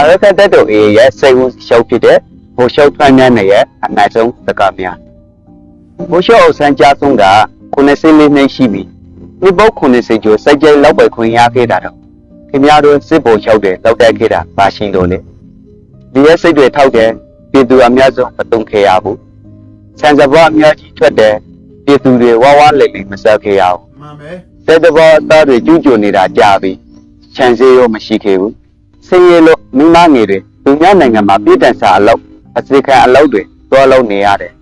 အရကတက်တို့အေရဲ့စိတ်ဝရှုပ်ဖြစ်တဲ့ဘိုလ်ရှုပ်ထွန်းမြတ်နဲ့ရဲ့အနိုင်ဆုံးစကားများဘိုလ်ရှုပ်အောင်ဆန်းကြဆုံးက90လေးနှစ်ရှိပြီဒီပုတ်90ကျော်စိုက်ကြိုက်လောက်ပဲခွင့်ရခဲ့တာတော့ခင်ဗျားတို့စစ်ဘိုလ်ရှုပ်တယ်လောက်တက်ခဲ့တာပါရှိလို့လေဒီရဲ့စိတ်တွေထောက်တယ်ပြည်သူအများဆုံးမတုံခဲ့ရဘူးဆန်စပွားအများကြီးထွက်တယ်ပြည်သူတွေဝါဝလိမ့်လိမ့်မဆက်ခဲ့ရဘူးမှန်ပဲတဲ့တဘောအသားတွေကျူးကျော်နေတာကြာပြီခြံစည်းရောမရှိခဲ့ဘူး ဆင်းရဲလို့မိမငယ်တွေသူများနိုင်ငံမှာပြည်တန်စာအလုပ်အစိခံအလုပ်တွေတွားလုပ်နေရတယ်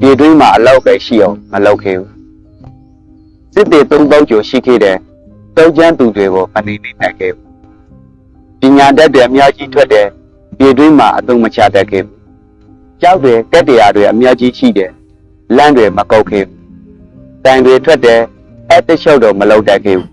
ဒီတွင်းမှာအလုပ်ပဲရှိအောင်မလုပ်ခဲ့ဘူးစစ်တေသုံးပေါက်ကျော်ရှိခဲ့တဲ့တောက်ကျန်းသူတွေကိုမနေနေနိုင်ခဲ့ဘူးပညာတတ်တွေအများကြီးထွက်တယ်ဒီတွင်းမှာအသုံးမချတတ်ခဲ့ဘူးကြောက်တွေကက်တရားတွေအများကြီးရှိတယ်လမ်းတွေမကုတ်ခဲ့ဘူးတိုင်တွေထွက်တယ်အဲ့တလျှောက်တော့မလောက်တတ်ခဲ့ဘူး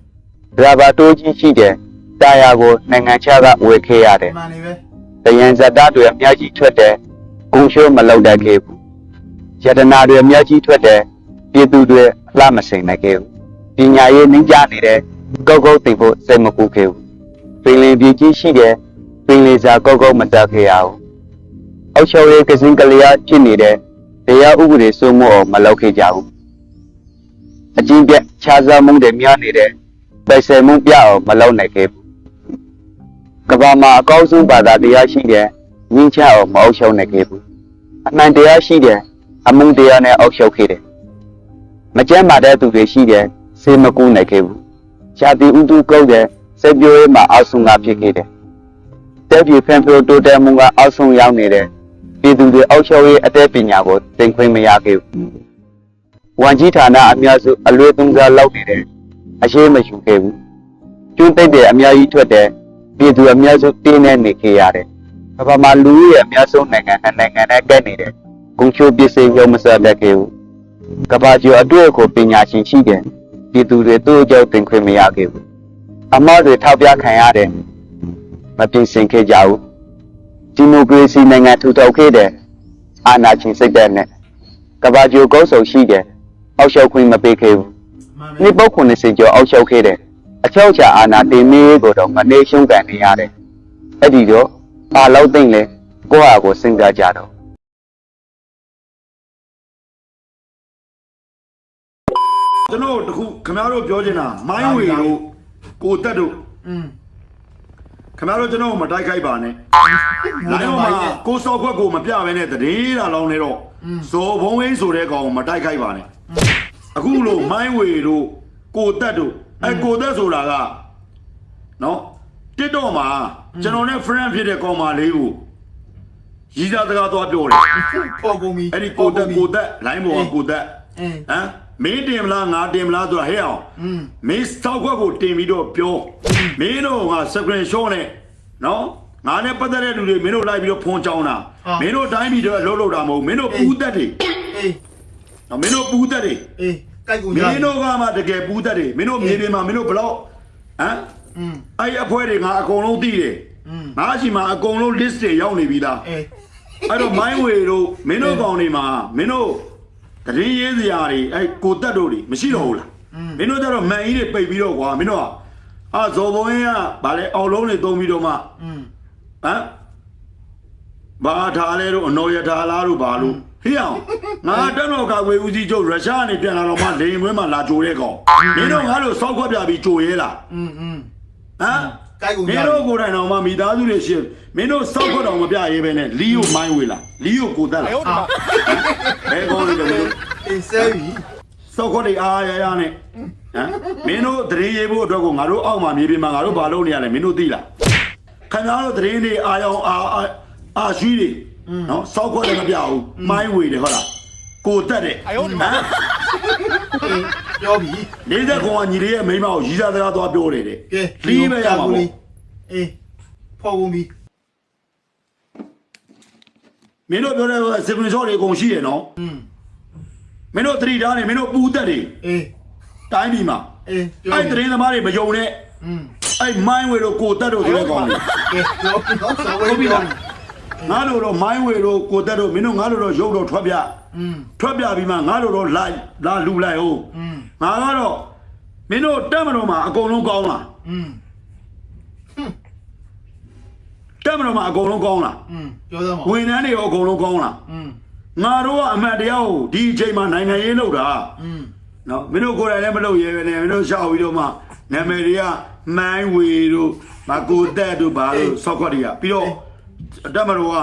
။ဒရာဘာတိုးကြီးရှိတယ်။ တာယာကိုနိုင်ငံခြားကဝယ်ခဲ့ရတယ်မှန်နေပဲ။တယံဇတတွေအများကြီးထွက်တယ်။ဂုံရှိုးမလောက်တတ်ခဲ့ဘူး။ယတနာတွေအများကြီးထွက်တယ်။ပြည်သူတွေအလှမစိန်နိုင်ခဲ့ဘူး။ပညာရေးနှင်းကြနေတယ်။ကောက်ကောက်သိဖို့စိတ်မကူခဲ့ဘူး။ပင်လင်ပြည်ကြီးရှိတယ်။ပင်လင်စာကောက်ကောက်မတက်ခဲ့ရဘူး။အောက်ချော်ရေးကစင်းကလေးရဖြစ်နေတယ်။တရားဥပဒေစိုးမိုးအောင်မလုပ်ခဲ့ကြဘူး။အကြီးပြတ်ခြားစားမှုတွေများနေတဲ့ပိုက်ဆယ်မှုပြအောင်မလုပ်နိုင်ခဲ့ဘူး။ ကမ္ဘာမှာအကောင်းဆုံးဘာသာတရားရှိတဲ့ငင်းချအောင်မအုပ်ချုပ်နိုင်ခဲ့ဘူး။အမှန်တရားရှိတဲ့အမှုတရားနဲ့အုပ်ချုပ်ခဲ့တယ်။မကြမ်းမာတဲ့သူတွေရှိတဲ့စေမကူနိုင်ခဲ့ဘူး။ရှားတီဥတုကုတ်တဲ့စိတ်ပြိုးရေးမှာအောက်ဆုံးကဖြစ်ခဲ့တယ်။တက်ပြေဖန်ဖရိုတိုတဲမှုကအောက်ဆုံးရောက်နေတဲ့ပြည်သူတွေအုပ်ချုပ်ရေးအသက်ပညာကိုသင်ခွင့်မရခဲ့ဘူး။ဝန်ကြီးဌာနအများစုအလွဲသုံးစားလောက်နေတယ်အရှိမရှိခဲ့ဘူးကျွန်းသိပ်တယ်အများကြီးထွက်တယ် ပြည်သူအများစုတင်းနေနေခဲ့ရတယ်ကမ္ဘာမှာလူဦးရေအများဆုံးနိုင်ငံနှစ်နိုင်ငံနဲ့ကပ်နေတယ်ဂုံချိုးပစ္စည်းရုံမစားတတ်ခဲ့ဘူးကမ္ဘာကျော်အတွေ့အကိုပညာရှင်ရှိတယ်ပြည်သူတွေသူ့အကြောင်းသင်ခွင့်မရခဲ့ဘူးအမားတွေထောက်ပြခံရတယ်မပြင်ဆင်ခဲ့ကြဘူးဒီမိုကရေစီနိုင်ငံထူထောင်ခဲ့တယ်အာဏာရှင်စိတ်သက်နဲ့ကဘာဂျိုကုန်းဆောင်ရှိတယ်အောက်လျှောက်ခွင့်မပေးခဲ့ဘူးမှန်ပဲနှစ်ပုတ်90ကျော်အောက်လျှောက်ခဲ့တယ် အချောက်ချာအာနာတင်မေးကိုတော့မနေရှုံးကန်နေရတယ်အဲ့ဒီတော့ဘာလို့သိမ့်လဲကိုယ့်ဟာကိုစဉ်းစားကြတော့ကျွန်တော်တို့တခုခင်ဗျားတို့ပြောချင်တာမိုင်းဝေတို့ကိုတက်တို့อืมခင်ဗျားတို့ကျွန်တော်ကိုမတိုက်ခိုက်ပါနဲ့လိုင်းမှာကိုစောက်ခွက်ကိုမပြဘဲနဲ့တရေတာလောင်းနေတော့ဇော်ဘုံဝင်းဆိုတဲ့ကောင်ကိုမတိုက်ခိုက်ပါနဲ့အခုလို့မိုင်းဝေတို့ ကိုတက်တို့အဲကိုတက်ဆိုတာကနော်တစ်တော့မှာကျွန်တော်နဲ့ friend ဖြစ်တဲ့ကောင်မလေးကိုရည်စားစကားသွားပြောတယ်ပေါ်ကုန်ပြီအဲ့ဒီကိုတက်ကိုတက်လိုင်းပေါ်ကကိုတက်အင်းဟမ်မင်းတင်မလားငါတင်မလားဆိုတာဟဲ့အောင်อืมမင်းစောက်ခွက်ကိုတင်ပြီးတော့ပြောမင်းတို့ကစကရင်ရှော့နဲ့နော်ငါနဲ့ပတ်သက်တဲ့လူတွေမင်းတို့လိုက်ပြီးတော့ဖုန်းချောင်းတာမင်းတို့တိုင်းပြည်တော့လှုပ်လှုပ်တာမဟုတ်မင်းတို့ပူးသက်တွေအေးနော်မင်းတို့ပူးသက်တွေအေး တိုက်ကုန် မ ကြ င်းတို့ကမှတကယ်ပူးသက်တွေမင်းတို့မြေပြင်မှာမင်းတို့ဘလောက်ဟမ် อืม အဲ့အဖွဲတွေငါအကုန်လုံးသိတယ် อืม ငါရှိမှာအကုန်လုံး list တွေရောက်နေပြီလား အေး အဲ့တော့မိုင်းဝေတို့မင်းတို့ကောင်တွေမှာမင်းတို့တရင်ရေးစရာတွေအဲ့ကိုတက်တို့တွေမရှိတော့ဘူးလားမင်းတို့ကျတော့မန်ကြီးတွေပိတ်ပြီးတော့ကွာမင်းတို့ကအာဇော်ဘုံရင်ကဗာလဲအောက်လုံးတွေတုံးပြီးတော့မှဟမ် อืม ဘာထားလဲတို့အနော်ရထားလားတို့ဘာလို့ ဟေးအောင်ငါတက်တော့ကဝေဦးစီးချုပ်ရုရှားကနေပြန်လာတော့မှလေရင်ခွဲမှာလာကြိုတဲ့ကောင်မင်းတို့ငါတို့စောက်ခွက်ပြပြီးကြိုရဲလား อืมอืม ဟမ် တိုက်ကုန် မ ကြ င်းတို့ကိုယ်တိုင်တော်မှမိသားစုတွေရှင်းမင်းတို့စောက်ခွက်တော်မပြရေးပဲနဲ့လီယိုမိုင်းဝေလားလီယိုကိုတက်လား ဘယ်ကောင်းလဲတော့မင်းတို့ အေးဆဲပြီ စောက်ခွက်တွေအားရရနဲ့ဟမ်မင်းတို့တရင်ရေးဖို့အတွက်ကိုငါတို့အောက်မှာမြေပြင်မှာငါတို့ဘာလုပ်နေရလဲမင်းတို့သိလားခင်ဗျားတို့တရင်တွေအာရောင်အာအာအာရွှီတွေ နော်စောက်ခွက်လည်းမပြဘူးမိုင်းဝေတယ်ဟုတ်လားကိုတက်တယ်အယုံမပြောပြီလေးသက်ကောင်ကညီလေးရဲ့မိန်းမကိုရီးစားစကားသွားပြောတယ်တဲ့ကဲလီးမရပါဘူးအေးဖော်ကုန်ပြီမင်းတို့ပြောတဲ့စကွန်ဆော့တွေအကုန်ရှိရနော်မင်းတို့သတိထားနေမင်းတို့ပူတက်တွေအေးတိုင်းပြည်မှာအေးအဲ့သတင်းသမားတွေမယုံနဲ့အဲ့မိုင်းဝေတို့ကိုတက်တို့ဆိုတဲ့ကောင်တွေကဲပြောပြီးတော့ဆော်ဝေးပြီးတော့ ငါတို့တော့မိုင်းဝေတို့ကိုတက်တို့မင်းတို့ငါတို့တော့ရုပ်တော့ထွက်ပြထွက်ပြပြီးမှငါတို့တော့လာလာလူလိုက်ဟုတ်ငါကတော့မင်းတို့တက်မတော်မှာအကုန်လုံးကောင်းလားတက်မတော်မှာအကုန်လုံးကောင်းလားပြောစမ်းပါဝန်ထမ်းတွေရောအကုန်လုံးကောင်းလားငါတို့ကအမှန်တရားကိုဒီအချိန်မှာနိုင်ငံရေးလုပ်တာနော်မင်းတို့ကိုယ်တိုင်လည်းမလုပ်ရဲပဲနဲ့မင်းတို့ရှောက်ပြီးတော့မှနာမည်တွေကမိုင်းဝေတို့မကူတက်တို့ဘာလို့ဆော့ခွက်တွေကပြီးတော့ အတက်မတော်က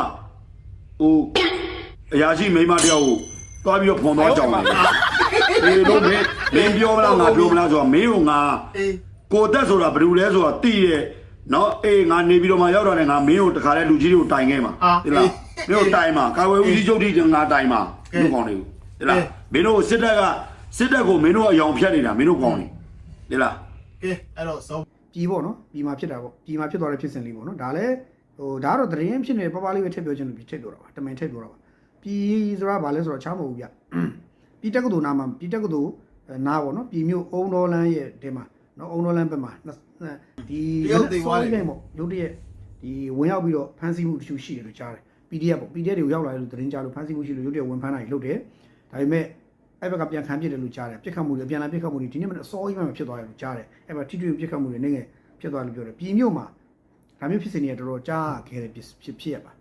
ဟိုအရာရှိမိန်းမတယောက်ကိုတွားပြီးတော့ဖွန်သွားကြောင်းတယ်ဒီလိုမင်းမင်းပြောမလားငါပြောမလားဆိုတော့မင်းကငါအေးကိုတက်ဆိုတာဘယ်လိုလဲဆိုတာသိရဲ့နော်အေးငါနေပြီးတော့မှရောက်တော့လည်းငါမင်းကိုတခါလဲလူကြီးတွေကိုတိုင်ခဲ့မှာဟုတ်လားမင်းတို့တိုင်မှာကာဝေဦးစီးချုပ်တိငါတိုင်မှာလူကောင်းတွေကိုဟုတ်လားမင်းတို့စစ်တပ်ကစစ်တပ်ကိုမင်းတို့အယောင်ဖြတ်နေတာမင်းတို့ကောင်းနေဟုတ်လားကဲအဲ့တော့စောပြည်ပေါ့နော်ပြည်မှာဖြစ်တာပေါ့ပြည်မှာဖြစ်သွားတဲ့ဖြစ်စဉ်လေးပေါ့နော်ဒါလည်း ဟိုဒါကတော့သတင်းဖြစ်နေပပလေးပဲထည့်ပြောချင်လို့ထည့်ပြောတာပါတမင်ထည့်ပြောတာပါပြည်ဆိုတာဘာလဲဆိုတော့ချားမဟုတ်ဘူးဗျပြည်တက္ကသိုလ်နာမှာပြည်တက္ကသိုလ်နာပေါ့နော်ပြည်မြို့အုံတော်လန်းရဲ့တဲမှာနော်အုံတော်လန်းဘက်မှာဒီရုတ်တရက်ဒီဝင်ရောက်ပြီးတော့ဖမ်းဆီးမှုတချို့ရှိတယ်လို့ကြားတယ် PDF ပေါ့ PDF တွေကိုရောက်လာတယ်လို့သတင်းကြားလို့ဖမ်းဆီးမှုရှိလို့ရုတ်တရက်ဝင်ဖမ်းတာကြီးလုပ်တယ်ဒါပေမဲ့အဲ့ဘက်ကပြန်ခံပြစ်တယ်လို့ကြားတယ်ပြစ်ခတ်မှုတွေပြန်လာပြစ်ခတ်မှုတွေဒီနေ့မှအစောကြီးမှဖြစ်သွားတယ်လို့ကြားတယ်အဲ့မှာထိတွေ့ပြစ်ခတ်မှုတွေနေငယ်ဖြစ်သွားလို့ပြောတယ်ပြည်မြို့မှာ ဒါမျိုးဖြစ်စဉ်တွေကတော်တော်ကြားခဲ့တယ်ဖြစ်ဖြစ်ဖြစ်ရပါ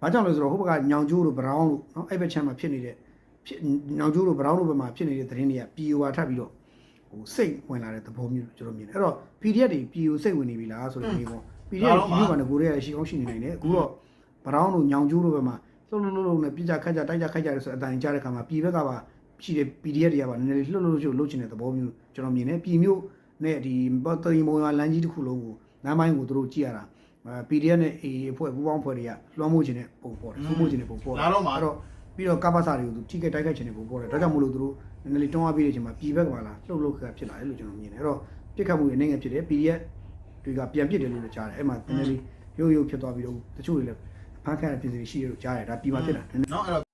ဘာကြောင့်လဲဆိုတော့ဟိုဘက်ကညောင်ကျိုးတို့ဘရောင်းတို့နော်အဲ့ဘက်ချမ်းမှာဖြစ်နေတဲ့ဖြစ်ညောင်ကျိုးတို့ဘရောင်းတို့ဘက်မှာဖြစ်နေတဲ့သတင်းတွေကပြည်ဝါထပ်ပြီးတော့ဟိုစိတ်ဝင်လာတဲ့သဘောမျိုးကျွန်တော်မြင်တယ်အဲ့တော့ PDF တွေပြည်ကိုစိတ်ဝင်နေပြီလားဆိုတဲ့ဒီပေါ့ PDF တွေပြည်မြို့ကနေကိုရီးယားရဲ့ရှိကောင်းရှိနေနိုင်တယ်အခုတော့ဘရောင်းတို့ညောင်ကျိုးတို့ဘက်မှာလှုပ်လှုပ်လှုပ်လှုပ်နဲ့ပြကြခတ်ကြတိုက်ကြခိုက်ကြတယ်ဆိုတဲ့အတိုင်းကြားတဲ့ခါမှာပြည်ဘက်ကပါရှိတဲ့ PDF တွေကပါနည်းနည်းလေးလှုပ်လှုပ်လှုပ်လှုပ်ချင်တဲ့သဘောမျိုးကျွန်တော်မြင်တယ်ပြည်မြို့နဲ့ဒီပတ်တရီမုံရွာလမ်းကြီးတစ်ခုလုံးကိုလမ်းပိုင်းကိုသူတို့ကြည့်ရတာအဲ PDF နဲ့ AA အဖွဲ့ပူးပေါင်းဖွဲ့တွေကလွှမ်းမိုးခြင်းနဲ့ပုံပေါ်တယ်လွှမ်းမိုးခြင်းနဲ့ပုံပေါ်တယ်လာတော့မှာအဲ့တော့ပြီးတော့ကပ္ပစာတွေကိုသူထိခိုက်တိုက်ခိုက်ခြင်းနဲ့ပုံပေါ်တယ်ဒါကြောင့်မို့လို့သူတို့နည်းနည်းလေးတွန်းအားပေးတဲ့အချိန်မှာပြည်ဘက်ကလာလှုပ်လှုပ်ခါဖြစ်လာတယ်လို့ကျွန်တော်မြင်တယ်အဲ့တော့ပြစ်ခတ်မှုတွေနိုင်ငံဖြစ်တယ် PDF တွေကပြန်ပြစ်တယ်လို့လည်းကြားတယ်အဲ့မှာနည်းနည်းလေးရုပ်ရုပ်ဖြစ်သွားပြီးတော့တချို့တွေလည်းဖမ်းခံရပြည်သူတွေရှိတယ်လို့ကြားတယ်ဒါပြည်မှာဖြစ်တာနော်အဲ့တော့